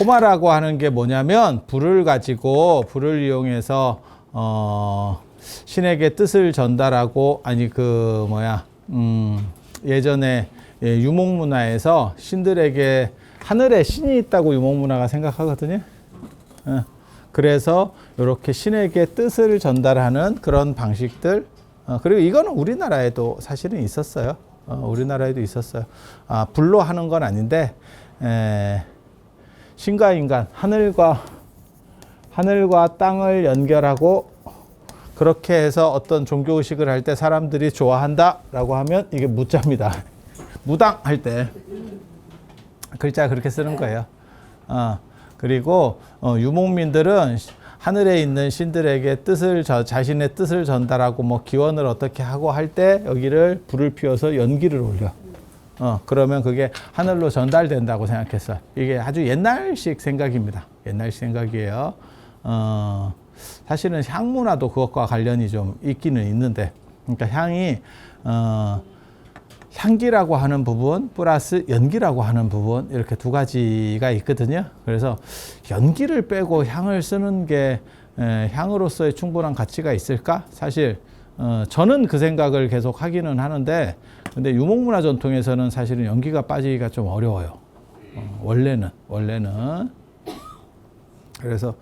호마라고 하는 게 뭐냐면 불을 가지고 불을 이용해서 어 신에게 뜻을 전달하고 아니 그 뭐야 음 예전에 예, 유목 문화에서 신들에게 하늘에 신이 있다고 유목 문화가 생각하거든요. 어, 그래서 이렇게 신에게 뜻을 전달하는 그런 방식들 어, 그리고 이거는 우리나라에도 사실은 있었어요. 어, 우리나라에도 있었어요. 아, 불로 하는 건 아닌데 에, 신과 인간 하늘과 하늘과 땅을 연결하고 그렇게 해서 어떤 종교 의식을 할 때 사람들이 좋아한다라고 하면 이게 무자입니다. 무당 할 때 글자 그렇게 쓰는 거예요. 어, 그리고 어, 유목민들은 하늘에 있는 신들에게 뜻을 저, 자신의 뜻을 전달하고 뭐 기원을 어떻게 하고 할 때 여기를 불을 피워서 연기를 올려. 어, 그러면 그게 하늘로 전달된다고 생각했어요. 이게 아주 옛날식 생각입니다. 옛날식 생각이에요. 어, 사실은 향 문화도 그것과 관련이 좀 있기는 있는데, 그러니까 향이, 어, 향기라고 하는 부분 플러스 연기라고 하는 부분 이렇게 두 가지가 있거든요. 그래서 연기를 빼고 향을 쓰는 게 에, 향으로서의 충분한 가치가 있을까? 사실 어, 저는 그 생각을 계속 하기는 하는데 근데 유목문화 전통에서는 사실은 연기가 빠지기가 좀 어려워요. 어, 원래는 원래는 그래서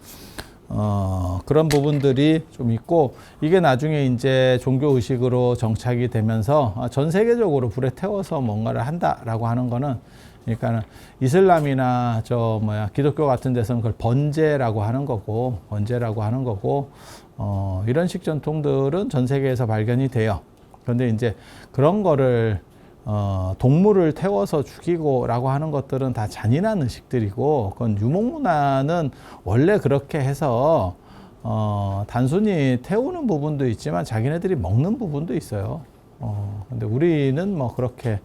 어, 그런 부분들이 좀 있고 이게 나중에 이제 종교 의식으로 정착이 되면서 아, 전 세계적으로 불에 태워서 뭔가를 한다라고 하는 거는 그러니까는 이슬람이나 저 뭐야 기독교 같은 데서는 그걸 번제라고 하는 거고 번제라고 하는 거고 어, 이런 식 전통들은 전 세계에서 발견이 돼요. 그런데 이제 그런 거를 어, 동물을 태워서 죽이고라고 하는 것들은 다 잔인한 의식들이고, 그건 유목 문화는 원래 그렇게 해서, 어, 단순히 태우는 부분도 있지만 자기네들이 먹는 부분도 있어요. 어, 근데 우리는 뭐 그렇게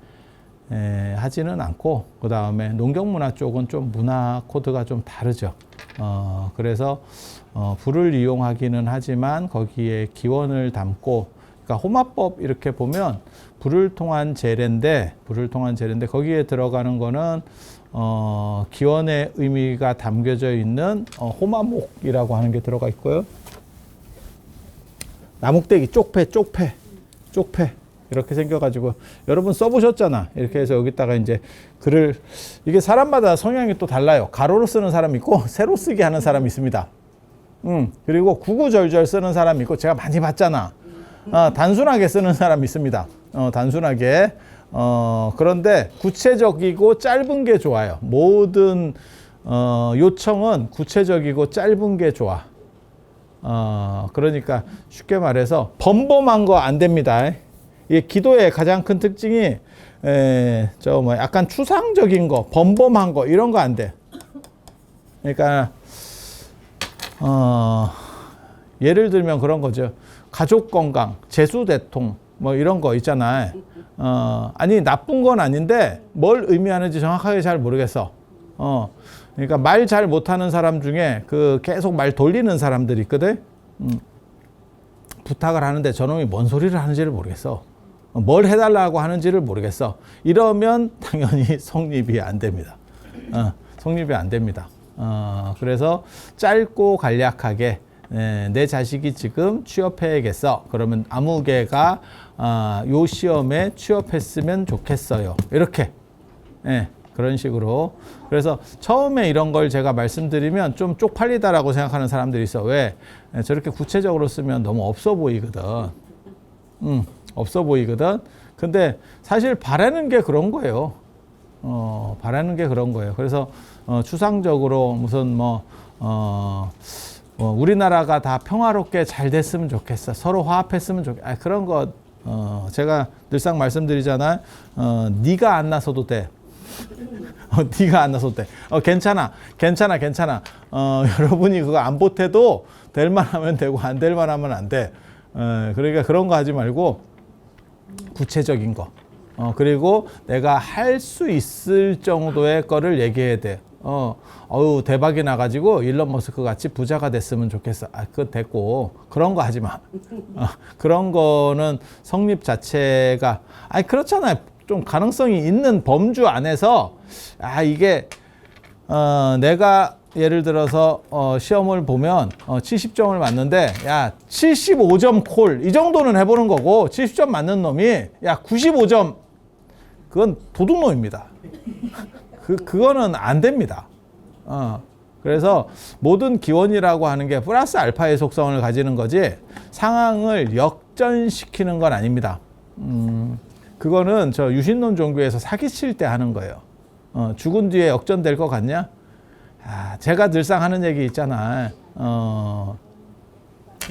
에, 하지는 않고, 그 다음에 농경 문화 쪽은 좀 문화 코드가 좀 다르죠. 어, 그래서, 어, 불을 이용하기는 하지만 거기에 기원을 담고, 그러니까 호마법 이렇게 보면 불을 통한 제례인데 불을 통한 제례인데 거기에 들어가는 거는 어, 기원의 의미가 담겨져 있는 어, 호마목이라고 하는 게 들어가 있고요. 나목대기 쪽패 쪽패 쪽패 이렇게 생겨가지고 여러분 써보셨잖아. 이렇게 해서 여기다가 이제 글을 이게 사람마다 성향이 또 달라요. 가로로 쓰는 사람 있고 세로 쓰기 하는 사람이 있습니다. 음 그리고 구구절절 쓰는 사람이 있고 제가 많이 봤잖아 어, 단순하게 쓰는 사람이 있습니다 어, 단순하게 어, 그런데 구체적이고 짧은 게 좋아요 모든 어, 요청은 구체적이고 짧은 게 좋아 어, 그러니까 쉽게 말해서 범범한 거 안 됩니다. 이 기도의 가장 큰 특징이 에, 저뭐 약간 추상적인 거, 범범한 거 이런 거 안 돼. 그러니까 어, 예를 들면 그런 거죠. 가족 건강, 재수 대통 뭐 이런 거 있잖아요. 어, 아니 나쁜 건 아닌데 뭘 의미하는지 정확하게 잘 모르겠어. 어, 그러니까 말 잘 못하는 사람 중에 그 계속 말 돌리는 사람들이 있거든. 음, 부탁을 하는데 저놈이 뭔 소리를 하는지를 모르겠어. 어, 뭘 해달라고 하는지를 모르겠어. 이러면 당연히 성립이 안 됩니다. 어, 성립이 안 됩니다. 어, 그래서 짧고 간략하게 에, 내 자식이 지금 취업해야겠어. 그러면 아무개가 아, 요 시험에 취업했으면 좋겠어요. 이렇게. 예, 그런 식으로. 그래서 처음에 이런 걸 제가 말씀드리면 좀 쪽팔리다라고 생각하는 사람들이 있어. 왜? 예, 저렇게 구체적으로 쓰면 너무 없어 보이거든. 음, 없어 보이거든. 근데 사실 바라는 게 그런 거예요. 어, 바라는 게 그런 거예요. 그래서 어, 추상적으로 무슨 뭐, 어, 뭐 우리나라가 다 평화롭게 잘 됐으면 좋겠어. 서로 화합했으면 좋겠어. 아, 그런 거, 어, 제가 늘상 말씀드리잖아요. 어, 네가 안 나서도 돼. 어, 네가 안 나서도 돼. 어, 괜찮아. 괜찮아. 괜찮아. 어, 여러분이 그거 안 보태도 될 만하면 되고 안 될 만하면 안 돼. 어, 그러니까 그런 거 하지 말고 구체적인 거. 어, 그리고 내가 할 수 있을 정도의 거를 얘기해야 돼. 어, 어우, 대박이 나가지고 일론 머스크 같이 부자가 됐으면 좋겠어. 아, 그거 됐고. 그런 거 하지 마. 어, 그런 거는 성립 자체가, 아니, 그렇잖아요. 좀 가능성이 있는 범주 안에서, 아, 이게, 어, 내가 예를 들어서 어, 시험을 보면 어, 70점을 맞는데 야 75점 콜 이 정도는 해보는 거고 70점 맞는 놈이 야 95점 그건 도둑놈입니다. 그 그거는 안 됩니다. 어, 그래서 모든 기원이라고 하는 게 플러스 알파의 속성을 가지는 거지 상황을 역전시키는 건 아닙니다. 음, 그거는 저 유신론 종교에서 사기칠 때 하는 거예요. 어, 죽은 뒤에 역전될 것 같냐? 아, 제가 늘상 하는 얘기 있잖아. 어,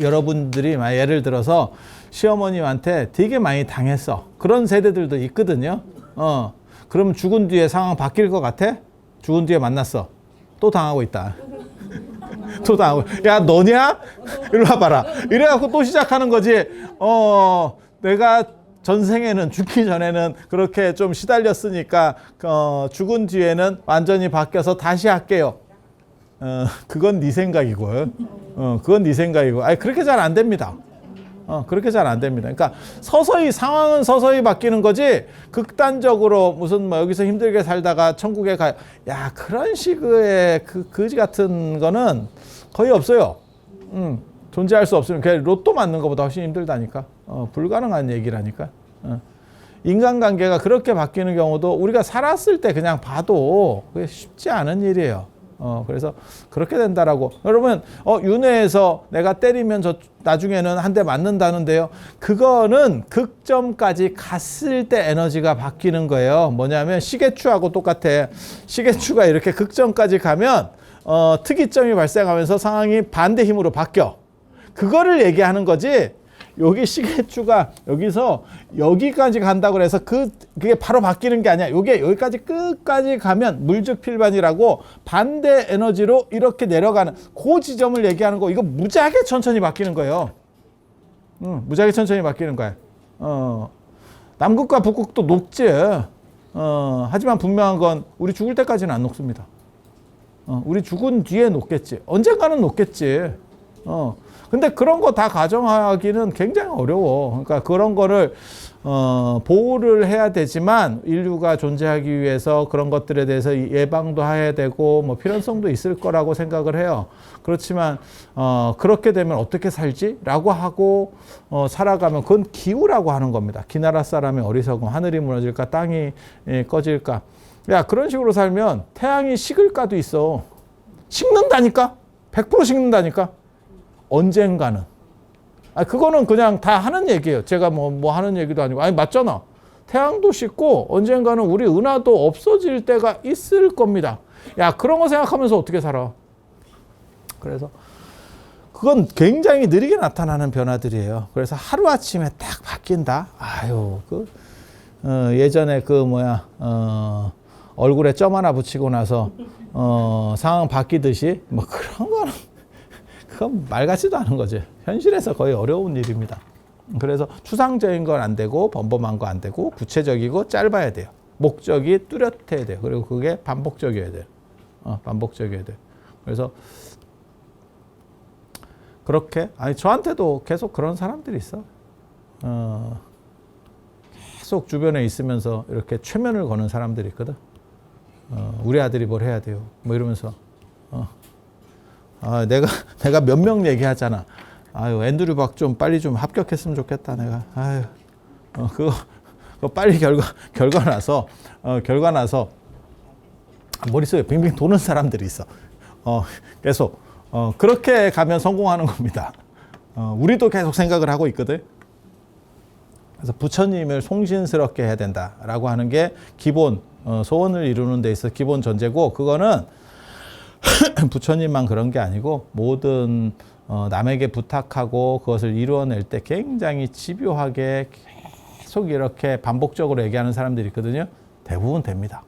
여러분들이 막 예를 들어서 시어머님한테 되게 많이 당했어. 그런 세대들도 있거든요. 어, 그럼 죽은 뒤에 상황 바뀔 것 같아? 죽은 뒤에 만났어. 또 당하고 있다. 또 당하고. 야, 너냐? 이리 와봐라. 이래갖고 또 시작하는 거지. 어, 내가 전생에는 죽기 전에는 그렇게 좀 시달렸으니까 어, 죽은 뒤에는 완전히 바뀌어서 다시 할게요. 어, 그건 네 생각이고, 어, 그건 네 생각이고, 아니 그렇게 잘 안 됩니다. 어, 그렇게 잘 안 됩니다. 그러니까 서서히 상황은 서서히 바뀌는 거지 극단적으로 무슨 뭐 여기서 힘들게 살다가 천국에 가, 야 그런 식의 그 거지 같은 거는 거의 없어요. 음, 존재할 수 없으면 그냥 로또 맞는 것보다 훨씬 힘들다니까. 어, 불가능한 얘기라니까. 어. 인간관계가 그렇게 바뀌는 경우도 우리가 살았을 때 그냥 봐도 그게 쉽지 않은 일이에요. 어, 그래서 그렇게 된다라고. 여러분, 어, 윤회에서 내가 때리면 저 나중에는 한 대 맞는다는데요. 그거는 극점까지 갔을 때 에너지가 바뀌는 거예요. 뭐냐면 시계추하고 똑같아. 시계추가 이렇게 극점까지 가면 어, 특이점이 발생하면서 상황이 반대 힘으로 바뀌어. 그거를 얘기하는 거지. 여기 시계추가 여기서 여기까지 간다고 그래서 그 그게 바로 바뀌는 게 아니야. 요게 여기까지 끝까지 가면 물주필반이라고 반대 에너지로 이렇게 내려가는 그 지점을 얘기하는 거. 이거 무지하게 천천히 바뀌는 거예요. 응, 무지하게 천천히 바뀌는 거야. 어. 남극과 북극도 녹지. 어, 하지만 분명한 건 우리 죽을 때까지는 안 녹습니다. 어, 우리 죽은 뒤에 녹겠지. 언젠가는 녹겠지. 어. 근데 그런 거 다 가정하기는 굉장히 어려워. 그러니까 그런 거를 어, 보호를 해야 되지만 인류가 존재하기 위해서 그런 것들에 대해서 예방도 해야 되고 뭐 필연성도 있을 거라고 생각을 해요. 그렇지만 어, 그렇게 되면 어떻게 살지?라고 하고 어, 살아가면 그건 기우라고 하는 겁니다. 기나라 사람의 어리석음, 하늘이 무너질까, 땅이 예, 꺼질까. 야 그런 식으로 살면 태양이 식을까도 있어. 식는다니까? 100% 식는다니까? 언젠가는. 아, 그거는 그냥 다 하는 얘기예요. 제가 뭐, 뭐 하는 얘기도 아니고. 아니, 맞잖아. 태양도 식고 언젠가는 우리 은하도 없어질 때가 있을 겁니다. 야, 그런 거 생각하면서 어떻게 살아? 그래서 그건 굉장히 느리게 나타나는 변화들이에요. 그래서 하루아침에 딱 바뀐다? 아유, 그, 어, 예전에 그 뭐야, 어, 얼굴에 점 하나 붙이고 나서, 어, 상황 바뀌듯이 뭐 그런 거는 그건 말 같지도 않은 거지. 현실에서 거의 어려운 일입니다. 그래서 추상적인 건 안 되고 범범한 거 안 되고 구체적이고 짧아야 돼요. 목적이 뚜렷해야 돼요. 그리고 그게 반복적이어야 돼요. 어, 반복적이어야 돼요. 그래서 그렇게 아니 저한테도 계속 그런 사람들이 있어. 어, 계속 주변에 있으면서 이렇게 최면을 거는 사람들이 있거든. 어, 우리 아들이 뭘 해야 돼요. 뭐 이러면서 어, 아, 내가 내가 몇 명 얘기하잖아. 아유 앤드류 박 좀 빨리 좀 합격했으면 좋겠다. 내가 아유 어, 그거, 그거 빨리 결과 결과 나서 어, 결과 나서 머릿속에 빙빙 도는 사람들이 있어. 어, 계속 어, 그렇게 가면 성공하는 겁니다. 어, 우리도 계속 생각을 하고 있거든. 그래서 부처님을 송신스럽게 해야 된다라고 하는 게 기본 어, 소원을 이루는 데 있어 기본 전제고 그거는 부처님만 그런 게 아니고 모든 어, 남에게 부탁하고 그것을 이루어낼 때 굉장히 집요하게 계속 이렇게 반복적으로 얘기하는 사람들이 있거든요. 대부분 됩니다.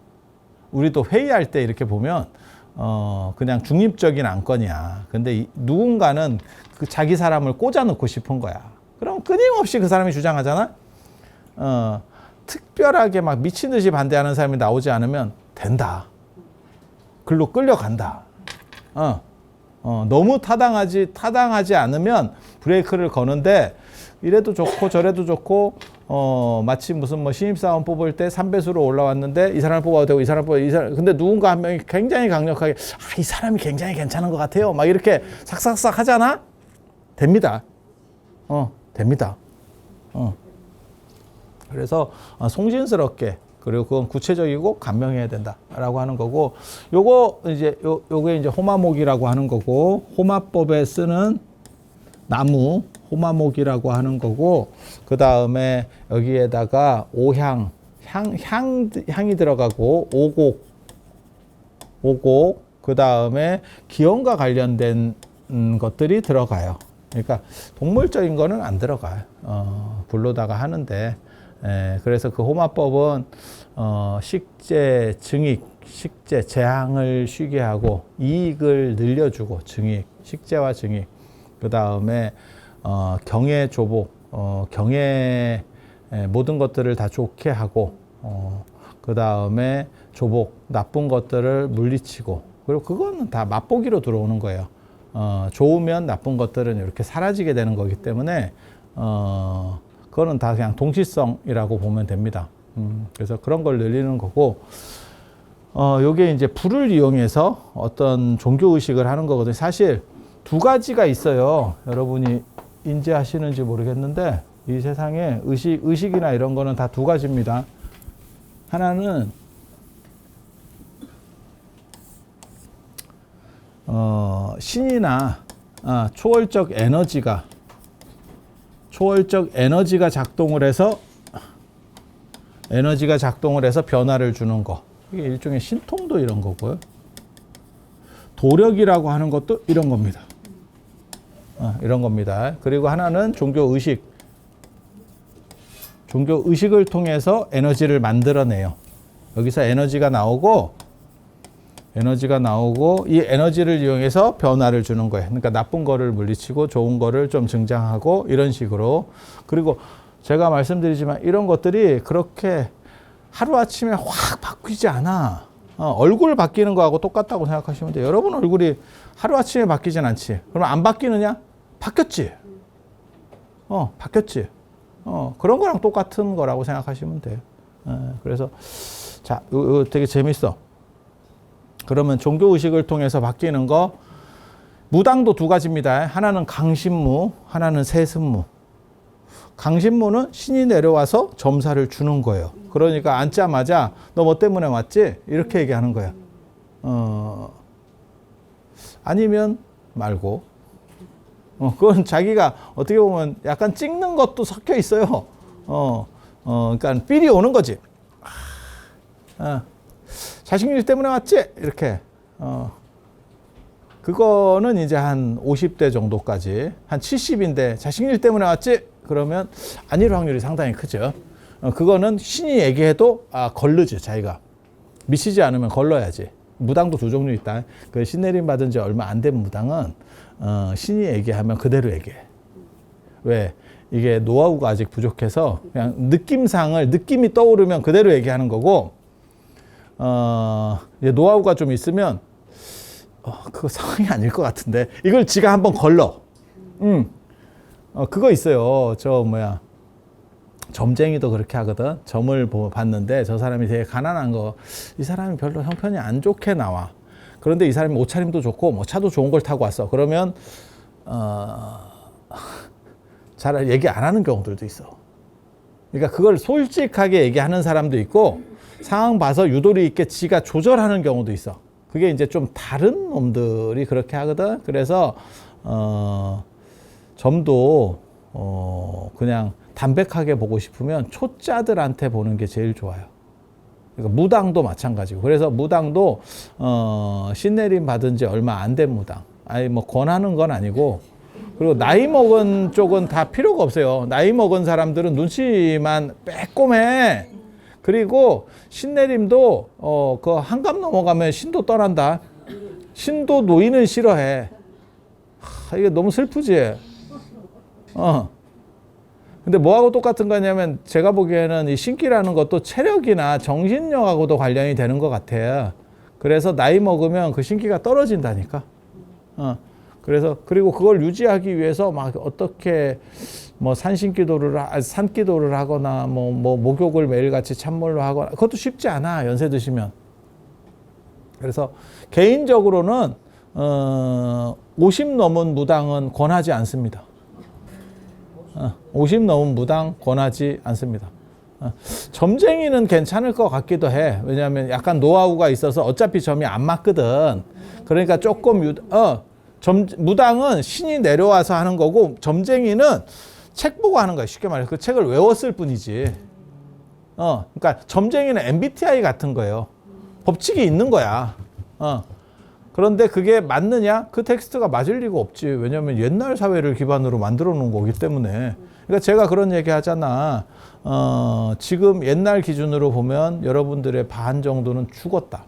우리도 회의할 때 이렇게 보면 어, 그냥 중립적인 안건이야. 근데 이, 누군가는 그 자기 사람을 꽂아놓고 싶은 거야. 그럼 끊임없이 그 사람이 주장하잖아. 어, 특별하게 막 미친 듯이 반대하는 사람이 나오지 않으면 된다. 글로 끌려간다. 어, 어, 너무 타당하지 타당하지 않으면 브레이크를 거는데 이래도 좋고 저래도 좋고 어, 마치 무슨 뭐 신입사원 뽑을 때 3배수로 올라왔는데 이 사람을 뽑아도 되고 이 사람 뽑아도 이 사람 근데 누군가 한 명이 굉장히 강력하게 아, 이 사람이 굉장히 괜찮은 것 같아요. 막 이렇게 삭삭삭 하잖아. 됩니다. 어, 됩니다. 어. 그래서 어, 송진스럽게 그리고 그건 구체적이고 간명해야 된다라고 하는 거고 요거 이제 요 요게 이제 호마목이라고 하는 거고 호마법에 쓰는 나무 호마목이라고 하는 거고 그 다음에 여기에다가 오향 향, 향 향이 들어가고 오곡 오곡 그 다음에 기온과 관련된 음, 것들이 들어가요. 그러니까 동물적인 거는 안 들어가요. 어, 불로다가 하는데 에, 그래서 그 호마법은 어, 식재 증익 식재 재앙을 쉬게 하고 이익을 늘려주고 증익 식재와 증익 그 다음에 어, 경의 조복, 어, 경의 에, 모든 것들을 다 좋게 하고, 어, 그 다음에 조복, 나쁜 것들을 물리치고, 그리고 그거는 다 맛보기로 들어오는 거예요. 어, 좋으면 나쁜 것들은 이렇게 사라지게 되는 거기 때문에, 어, 그거는 다 그냥 동시성이라고 보면 됩니다. 음, 그래서 그런 걸 늘리는 거고, 어, 요게 이제 불을 이용해서 어떤 종교의식을 하는 거거든요. 사실 두 가지가 있어요. 여러분이 인지하시는지 모르겠는데 이 세상에 의식, 의식이나 이런 거는 다 두 가지입니다. 하나는 어, 신이나 아, 초월적 에너지가 초월적 에너지가 작동을 해서 에너지가 작동을 해서 변화를 주는 거. 이게 일종의 신통도 이런 거고요. 도력이라고 하는 것도 이런 겁니다. 어, 이런 겁니다. 그리고 하나는 종교 의식. 종교 의식을 통해서 에너지를 만들어내요. 여기서 에너지가 나오고 에너지가 나오고 이 에너지를 이용해서 변화를 주는 거예요. 그러니까 나쁜 거를 물리치고 좋은 거를 좀 증장하고 이런 식으로. 그리고 제가 말씀드리지만 이런 것들이 그렇게 하루아침에 확 바뀌지 않아. 어, 얼굴 바뀌는 거하고 똑같다고 생각하시면 돼요. 여러분 얼굴이 하루아침에 바뀌진 않지. 그러면 안 바뀌느냐? 바뀌었지. 어, 바뀌었지. 어, 그런 거랑 똑같은 거라고 생각하시면 돼요. 어, 그래서, 자, 이거 되게 재밌어. 그러면 종교의식을 통해서 바뀌는 거, 무당도 두 가지입니다. 하나는 강신무, 하나는 세습무. 강신무는 신이 내려와서 점사를 주는 거예요. 그러니까 앉자마자 너 뭐 때문에 왔지? 이렇게 얘기하는 거야. 어, 아니면 말고. 어, 그건 자기가 어떻게 보면 약간 찍는 것도 섞여 있어요. 어, 어, 그러니까 삘이 오는 거지. 아, 자식일 때문에 왔지? 이렇게. 어, 그거는 이제 한 50대 정도까지, 한 70인데 자식일 때문에 왔지? 그러면 아닐 확률이 상당히 크죠. 어, 그거는 신이 얘기해도 아, 걸르지, 자기가. 미치지 않으면 걸러야지. 무당도 두 종류 있다. 그 신내림 받은 지 얼마 안 된 무당은 어, 신이 얘기하면 그대로 얘기해. 왜? 이게 노하우가 아직 부족해서 그냥 느낌상을 느낌이 떠오르면 그대로 얘기하는 거고 어, 이제 노하우가 좀 있으면 어, 그거 상황이 아닐 것 같은데 이걸 지가 한번 걸러. 음. 어, 그거 있어요. 저 뭐야. 점쟁이도 그렇게 하거든. 점을 보- 봤는데 저 사람이 되게 가난한 거. 이 사람이 별로 형편이 안 좋게 나와. 그런데 이 사람이 옷차림도 좋고 뭐 차도 좋은 걸 타고 왔어. 그러면 어, 잘 얘기 안 하는 경우들도 있어. 그러니까 그걸 솔직하게 얘기하는 사람도 있고 상황 봐서 유도리 있게 지가 조절하는 경우도 있어. 그게 이제 좀 다른 놈들이 그렇게 하거든. 그래서 어, 점도 어, 그냥 담백하게 보고 싶으면 초짜들한테 보는 게 제일 좋아요. 그러니까 무당도 마찬가지고. 그래서 무당도 어, 신내림 받은 지 얼마 안 된 무당. 아니 뭐 권하는 건 아니고. 그리고 나이 먹은 쪽은 다 필요가 없어요. 나이 먹은 사람들은 눈치만 빼꼼해. 그리고 신내림도 어, 그 한갑 넘어가면 신도 떠난다. 신도 노인은 싫어해. 하, 이게 너무 슬프지. 어. 근데 뭐하고 똑같은 거냐면 제가 보기에는 이 신기라는 것도 체력이나 정신력하고도 관련이 되는 것 같아요. 그래서 나이 먹으면 그 신기가 떨어진다니까. 어. 그래서 그리고 그걸 유지하기 위해서 막 어떻게 뭐 산신기도를 하- 산기도를 하거나 뭐, 뭐 목욕을 매일같이 찬물로 하거나 그것도 쉽지 않아 연세 드시면 그래서 개인적으로는 어, 50 넘은 무당은 권하지 않습니다. 어, 50 넘은 무당 권하지 않습니다. 어, 점쟁이는 괜찮을 것 같기도 해. 왜냐하면 약간 노하우가 있어서 어차피 점이 안 맞거든. 그러니까 조금 유, 어, 점, 무당은 신이 내려와서 하는 거고 점쟁이는 책 보고 하는 거야. 쉽게 말해서 그 책을 외웠을 뿐이지. 어, 그러니까 점쟁이는 MBTI 같은 거예요. 법칙이 있는 거야. 어. 그런데 그게 맞느냐? 그 텍스트가 맞을 리가 없지. 왜냐하면 옛날 사회를 기반으로 만들어 놓은 거기 때문에. 그러니까 제가 그런 얘기 하잖아. 어, 지금 옛날 기준으로 보면 여러분들의 반 정도는 죽었다.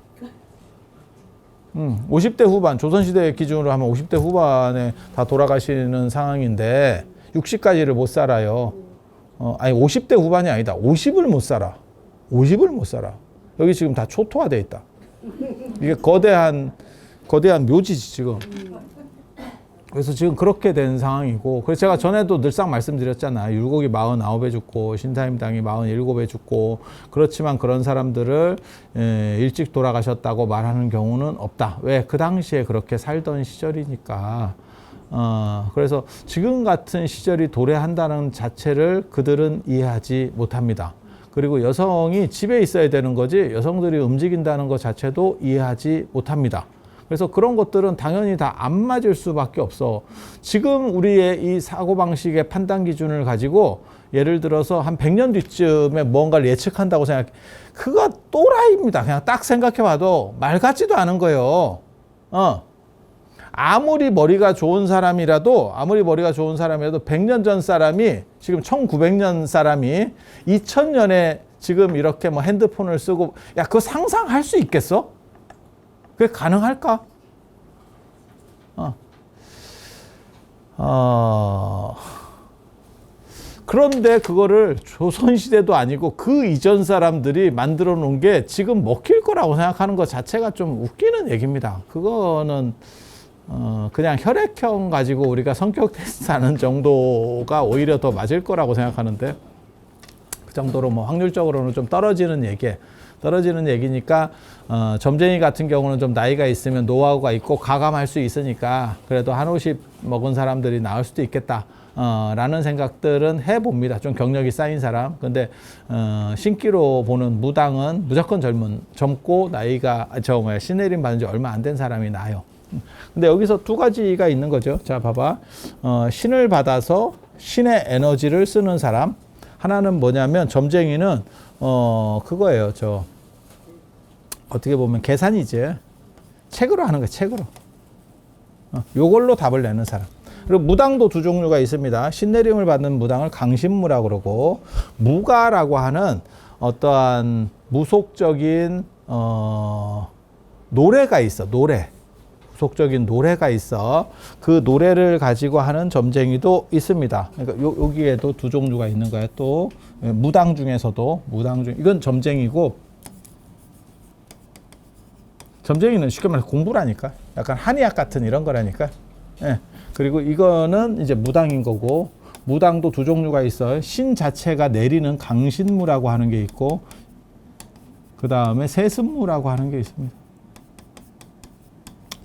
음, 50대 후반, 조선시대 기준으로 하면 50대 후반에 다 돌아가시는 상황인데 60까지를 못 살아요. 어, 아니 50대 후반이 아니다. 50을 못 살아. 50을 못 살아. 여기 지금 다 초토화돼 있다. 이게 거대한 거대한 묘지지 지금. 그래서 지금 그렇게 된 상황이고 그래서 제가 전에도 늘상 말씀드렸잖아. 율곡이 49에 죽고 신사임당이 47에 죽고 그렇지만 그런 사람들을 에, 일찍 돌아가셨다고 말하는 경우는 없다. 왜? 그 당시에 그렇게 살던 시절이니까. 어, 그래서 지금 같은 시절이 도래한다는 자체를 그들은 이해하지 못합니다. 그리고 여성이 집에 있어야 되는 거지 여성들이 움직인다는 것 자체도 이해하지 못합니다 그래서 그런 것들은 당연히 다 안 맞을 수밖에 없어. 지금 우리의 이 사고방식의 판단 기준을 가지고 예를 들어서 한 100년 뒤쯤에 뭔가를 예측한다고 생각, 그거 또라이입니다. 그냥 딱 생각해 봐도 말 같지도 않은 거예요. 어. 아무리 머리가 좋은 사람이라도, 아무리 머리가 좋은 사람이라도 100년 전 사람이, 지금 1900년 사람이 2000년에 지금 이렇게 뭐 핸드폰을 쓰고, 야, 그거 상상할 수 있겠어? 그게 가능할까? 어. 어. 그런데 그거를 조선시대도 아니고 그 이전 사람들이 만들어 놓은 게 지금 먹힐 거라고 생각하는 것 자체가 좀 웃기는 얘기입니다. 그거는 어, 그냥 혈액형 가지고 우리가 성격 테스트 하는 정도가 오히려 더 맞을 거라고 생각하는데 그 정도로 뭐 확률적으로는 좀 떨어지는 얘기, 떨어지는 얘기니까 어, 점쟁이 같은 경우는 좀 나이가 있으면 노하우가 있고 가감할 수 있으니까 그래도 한50 먹은 사람들이 나을 수도 있겠다. 어, 라는 생각들은 해봅니다. 좀 경력이 쌓인 사람. 근데, 어, 신기로 보는 무당은 무조건 젊은, 젊고 나이가, 아, 저 뭐야, 신내림 받은 지 얼마 안 된 사람이 나요. 근데 여기서 두 가지가 있는 거죠. 자, 봐봐. 어, 신을 받아서 신의 에너지를 쓰는 사람. 하나는 뭐냐면 점쟁이는 어 그거예요. 저 어떻게 보면 계산이지. 책으로 하는 거야. 책으로. 어, 요걸로 답을 내는 사람. 그리고 무당도 두 종류가 있습니다. 신내림을 받는 무당을 강신무라고 그러고 무가라고 하는 어떠한 무속적인 어 노래가 있어. 노래. 속적인 노래가 있어. 그 노래를 가지고 하는 점쟁이도 있습니다. 그러니까 요, 여기에도 두 종류가 있는 거예요. 또 예, 무당 중에서도 무당 중 이건 점쟁이고 점쟁이는 쉽게 말해 공부라니까. 약간 한의학 같은 이런 거라니까. 예. 그리고 이거는 이제 무당인 거고 무당도 두 종류가 있어요. 신 자체가 내리는 강신무라고 하는 게 있고 그 다음에 세습무라고 하는 게 있습니다.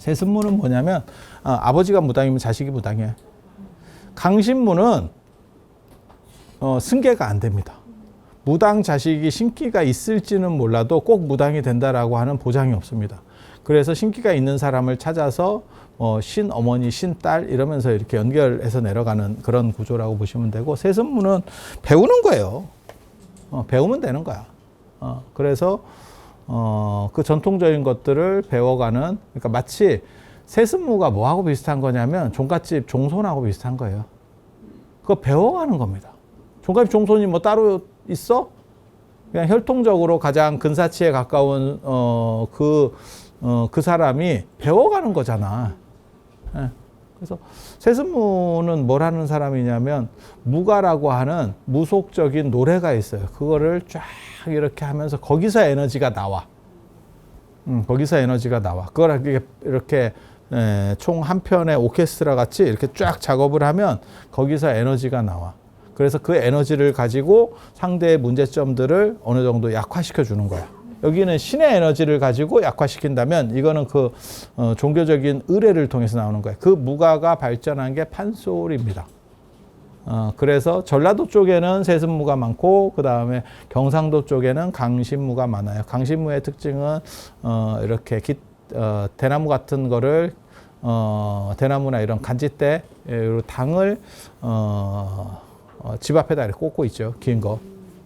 세습무는 뭐냐면 아, 버지가 무당이면 자식이 무당이에요. 강신무는 어, 승계가 안 됩니다. 무당 자식이 신기가 있을지는 몰라도 꼭 무당이 된다라고 하는 보장이 없습니다. 그래서 신기가 있는 사람을 찾아서 어, 신 어머니, 신 딸 이러면서 이렇게 연결해서 내려가는 그런 구조라고 보시면 되고 세습무는 배우는 거예요. 어, 배우면 되는 거야. 어, 그래서 어, 그 전통적인 것들을 배워가는, 그러니까 마치 세습무가 뭐하고 비슷한 거냐면 종갓집 종손하고 비슷한 거예요. 그거 배워가는 겁니다. 종갓집 종손이 뭐 따로 있어? 그냥 혈통적으로 가장 근사치에 가까운, 어, 그, 어, 그 사람이 배워가는 거잖아. 예. 그래서 세습무는 뭘 하는 사람이냐면 무가라고 하는 무속적인 노래가 있어요. 그거를 쫙 이렇게 하면서 거기서 에너지가 나와. 음, 거기서 에너지가 나와. 그걸 이렇게, 이렇게 에, 총한 편의 오케스트라 같이 이렇게 쫙 작업을 하면 거기서 에너지가 나와. 그래서 그 에너지를 가지고 상대의 문제점들을 어느 정도 약화시켜 주는 거야. 여기는 신의 에너지를 가지고 약화시킨다면 이거는 그 어, 종교적인 의례를 통해서 나오는 거예요. 그 무가가 발전한 게 판소리입니다. 어, 그래서 전라도 쪽에는 세습무가 많고 그 다음에 경상도 쪽에는 강신무가 많아요. 강신무의 특징은 어, 이렇게 기, 어, 대나무 같은 거를 어, 대나무나 이런 간지대 에, 당을 어, 어, 집 앞에다 이렇게 꽂고 있죠. 긴 거.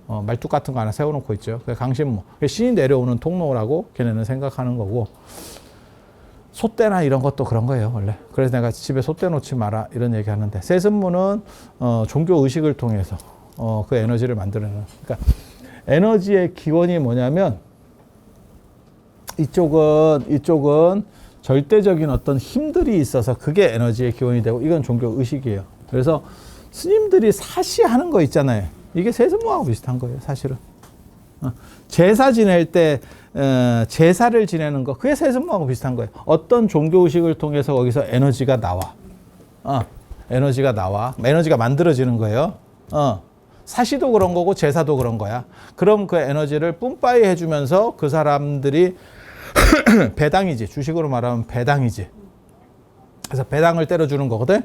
어, 말뚝 같은 거 하나 세워놓고 있죠. 그 강신무. 신이 내려오는 통로라고 걔네는 생각하는 거고. 소떼나 이런 것도 그런 거예요, 원래. 그래서 내가 집에 소떼 놓지 마라 이런 얘기 하는데 세습무는 어, 종교 의식을 통해서 어, 그 에너지를 만들어내는. 그러니까 에너지의 기원이 뭐냐면 이쪽은 이쪽은 절대적인 어떤 힘들이 있어서 그게 에너지의 기원이 되고 이건 종교 의식이에요. 그래서 스님들이 사시하는 거 있잖아요. 이게 세습무하고 비슷한 거예요, 사실은. 어, 제사 지낼 때 어, 제사를 지내는 거 그게 세습무하고 비슷한 거예요. 어떤 종교 의식을 통해서 거기서 에너지가 나와. 어, 에너지가 나와. 에너지가 만들어지는 거예요. 어, 사시도 그런 거고 제사도 그런 거야. 그럼 그 에너지를 뿜빠이 해주면서 그 사람들이 배당이지. 주식으로 말하면 배당이지. 그래서 배당을 때려주는 거거든.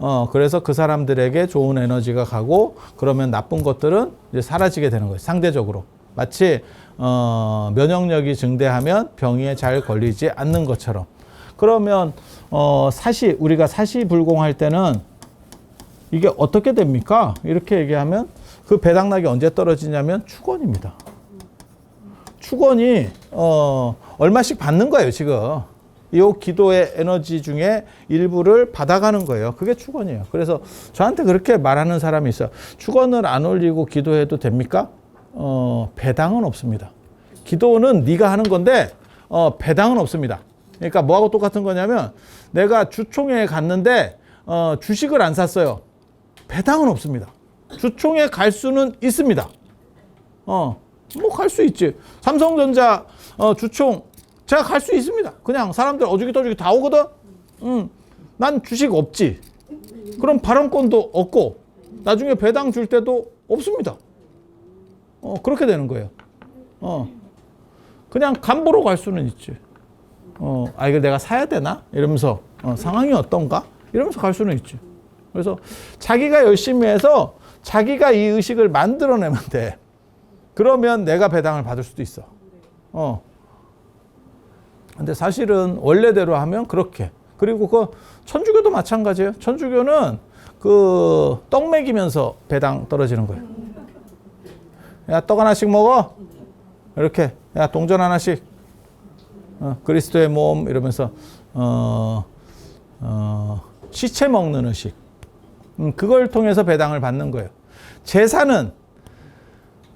어, 그래서 그 사람들에게 좋은 에너지가 가고 그러면 나쁜 것들은 이제 사라지게 되는 거예요. 상대적으로. 마치 어, 면역력이 증대하면 병에 잘 걸리지 않는 것처럼. 그러면 어, 사시 우리가 사시 불공할 때는 이게 어떻게 됩니까? 이렇게 얘기하면 그 배당락이 언제 떨어지냐면 축원입니다. 축원이 어, 얼마씩 받는 거예요, 지금. 이 기도의 에너지 중에 일부를 받아가는 거예요. 그게 축원이에요. 그래서 저한테 그렇게 말하는 사람이 있어요. 축원을 안 올리고 기도해도 됩니까? 어, 배당은 없습니다. 기도는 네가 하는 건데 어, 배당은 없습니다. 그러니까 뭐하고 똑같은 거냐면 내가 주총회에 갔는데 어, 주식을 안 샀어요. 배당은 없습니다. 주총회 갈 수는 있습니다. 어, 뭐 갈 수 있지. 삼성전자 어, 주총 제가 갈 수 있습니다. 그냥 사람들 어저기 떠저기 다 오거든. 음, 난 주식 없지. 그럼 발언권도 없고 나중에 배당 줄 때도 없습니다. 어, 그렇게 되는 거예요. 어, 그냥 간보러 갈 수는 있지. 어, 아, 이걸 내가 사야 되나? 이러면서, 어, 상황이 어떤가? 이러면서 갈 수는 있지. 그래서 자기가 열심히 해서 자기가 이 의식을 만들어내면 돼. 그러면 내가 배당을 받을 수도 있어. 어. 근데 사실은 원래대로 하면 그렇게. 그리고 그 천주교도 마찬가지예요. 천주교는 그 떡 먹이면서 배당 떨어지는 거예요. 야, 떡 하나씩 먹어. 이렇게. 야, 동전 하나씩. 어, 그리스도의 몸 이러면서 어, 어, 시체 먹는 의식. 음, 그걸 통해서 배당을 받는 거예요. 제사는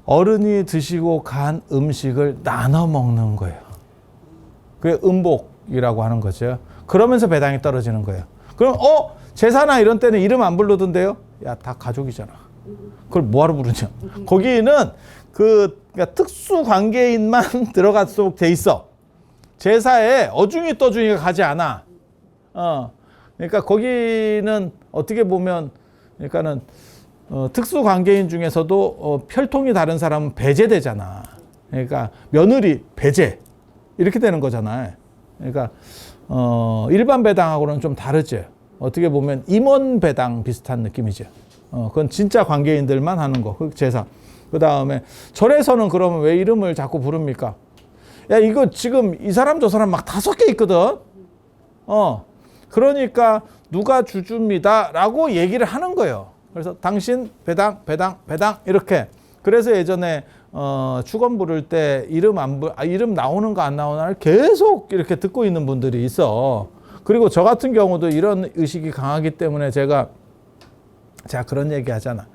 어른이 드시고 간 음식을 나눠 먹는 거예요. 그게 음복이라고 하는 거죠. 그러면서 배당이 떨어지는 거예요. 그럼 어 제사나 이런 때는 이름 안 부르던데요? 야 다 가족이잖아. 그걸 뭐하러 부르냐? 거기는 그 그러니까 특수 관계인만 들어가도록 돼 있어. 제사에 어중이 떠중이가 가지 않아. 어 그러니까 거기는 어떻게 보면 그러니까는 어, 특수 관계인 중에서도 어, 혈통이 다른 사람은 배제되잖아. 그러니까 며느리 배제 이렇게 되는 거잖아요. 그러니까 어, 일반 배당하고는 좀 다르죠. 어떻게 보면 임원 배당 비슷한 느낌이죠. 어, 그건 진짜 관계인들만 하는 거, 그 제사. 그 다음에 절에서는 그러면 왜 이름을 자꾸 부릅니까? 야 이거 지금 이 사람 저 사람 막 다섯 개 있거든. 어, 그러니까 누가 주주입니다 라고 얘기를 하는 거예요. 그래서 당신 배당 배당 배당 이렇게. 그래서 예전에 어, 축원 부를 때 이름 안 부, 아, 이름 나오는 거 안 나오나를 계속 이렇게 듣고 있는 분들이 있어. 그리고 저 같은 경우도 이런 의식이 강하기 때문에 제가 제가 그런 얘기 하잖아.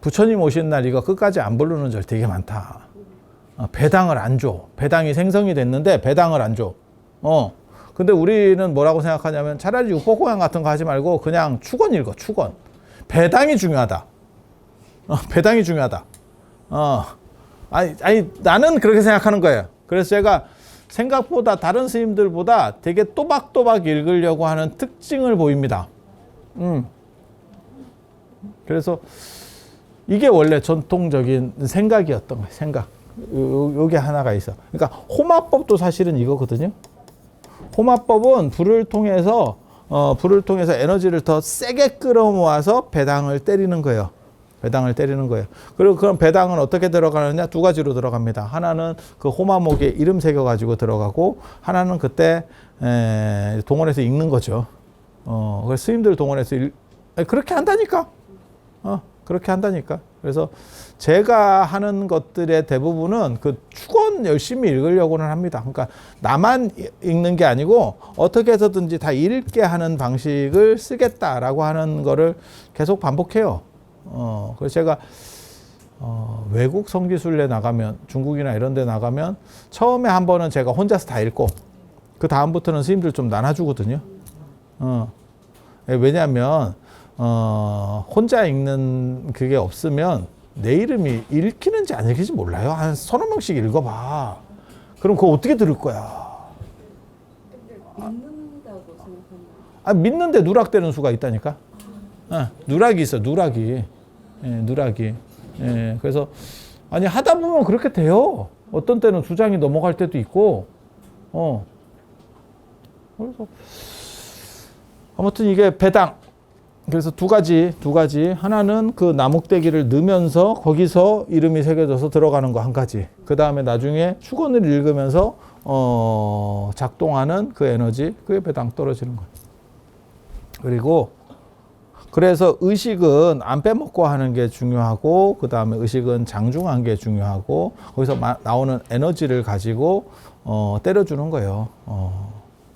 부처님 오신 날 이거 끝까지 안 부르는 절 되게 많다. 어, 배당을 안 줘. 배당이 생성이 됐는데 배당을 안 줘. 어. 근데 우리는 뭐라고 생각하냐면 차라리 육보고양 같은 거 하지 말고 그냥 축원 읽어, 축원. 배당이 중요하다. 어, 배당이 중요하다. 어. 아니, 아니, 나는 그렇게 생각하는 거예요. 그래서 제가 생각보다 다른 스님들보다 되게 또박또박 읽으려고 하는 특징을 보입니다. 음. 그래서 이게 원래 전통적인 생각이었던 거예요. 생각. 요, 요게 하나가 있어. 그러니까 호마법도 사실은 이거거든요. 호마법은 불을 통해서 어, 불을 통해서 에너지를 더 세게 끌어모아서 배당을 때리는 거예요. 배당을 때리는 거예요. 그리고 그럼 배당은 어떻게 들어가느냐? 두 가지로 들어갑니다. 하나는 그 호마목에 이름 새겨 가지고 들어가고 하나는 그때 에, 동원해서 읽는 거죠. 어, 그래서 스님들 동원해서 읽, 에, 그렇게 한다니까. 어, 그렇게 한다니까. 그래서 제가 하는 것들의 대부분은 그 축원 열심히 읽으려고는 합니다. 그러니까 나만 읽는 게 아니고 어떻게 해서든지 다 읽게 하는 방식을 쓰겠다라고 하는 거를 계속 반복해요. 어, 그래서 제가 어, 외국 성기순례 나가면 중국이나 이런 데 나가면 처음에 한 번은 제가 혼자서 다 읽고 그 다음부터는 스님들 좀 나눠주거든요. 어. 예, 왜냐하면 어, 혼자 읽는 그게 없으면 내 이름이 읽히는지 안 읽히는지 몰라요. 한 서너 명씩 읽어봐. 그럼 그거 어떻게 들을 거야? 믿는다고 생각하면 아, 믿는데 누락되는 수가 있다니까. 어, 누락이 있어, 누락이. 예, 누락이. 예, 그래서, 아니, 하다 보면 그렇게 돼요. 어떤 때는 두 장이 넘어갈 때도 있고, 어. 그래서, 아무튼 이게 배당. 그래서 두 가지, 두 가지. 하나는 그 나목대기를 넣으면서 거기서 이름이 새겨져서 들어가는 거 한 가지. 그 다음에 나중에 축원을 읽으면서, 어, 작동하는 그 에너지, 그게 배당 떨어지는 거예요. 그리고 그래서 의식은 안 빼먹고 하는 게 중요하고 그 다음에 의식은 장중한 게 중요하고 거기서 마- 나오는 에너지를 가지고 어, 때려주는 거예요. 어,